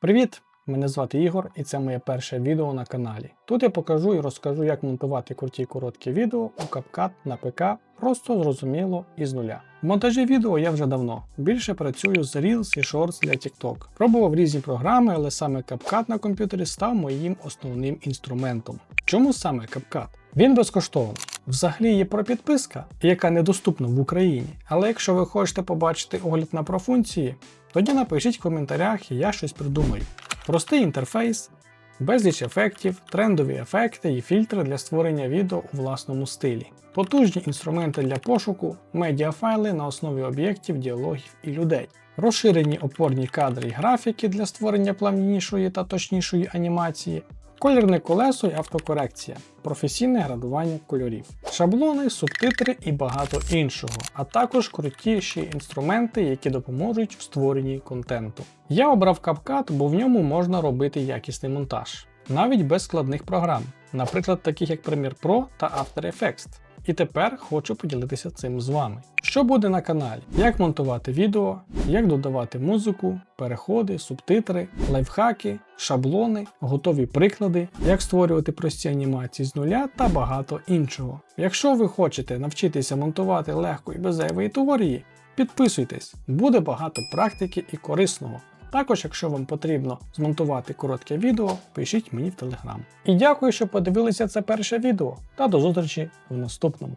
Привіт! Мене звати Ігор і це моє перше відео на каналі. Тут я покажу і розкажу, як монтувати круті короткі відео у CapCut на ПК просто зрозуміло і з нуля. В монтажі відео я вже давно. Більше працюю з Reels і Shorts для TikTok. Пробував різні програми, але саме CapCut на комп'ютері став моїм основним інструментом. Чому саме CapCut? Він безкоштовний. Взагалі є про підписка, яка недоступна в Україні. Але якщо ви хочете побачити огляд на профункції, тоді напишіть в коментарях і я щось придумаю. Простий інтерфейс, безліч ефектів, трендові ефекти і фільтри для створення відео у власному стилі, потужні інструменти для пошуку, медіафайли на основі об'єктів, діалогів і людей, розширені опорні кадри і графіки для створення плавнішої та точнішої анімації, колірне колесо і автокорекція, професійне градування кольорів, шаблони, субтитри і багато іншого, а також крутіші інструменти, які допоможуть в створенні контенту. Я обрав CapCut, бо в ньому можна робити якісний монтаж, навіть без складних програм, наприклад, таких як Premiere Pro та After Effects. І тепер хочу поділитися цим з вами. Що буде на каналі? Як монтувати відео, як додавати музику, переходи, субтитри, лайфхаки, шаблони, готові приклади, як створювати прості анімації з нуля та багато іншого. Якщо ви хочете навчитися монтувати легко і без зайвої теорії, підписуйтесь, буде багато практики і корисного. Також, якщо вам потрібно змонтувати коротке відео, пишіть мені в телеграм. І дякую, що подивилися це перше відео, та до зустрічі в наступному.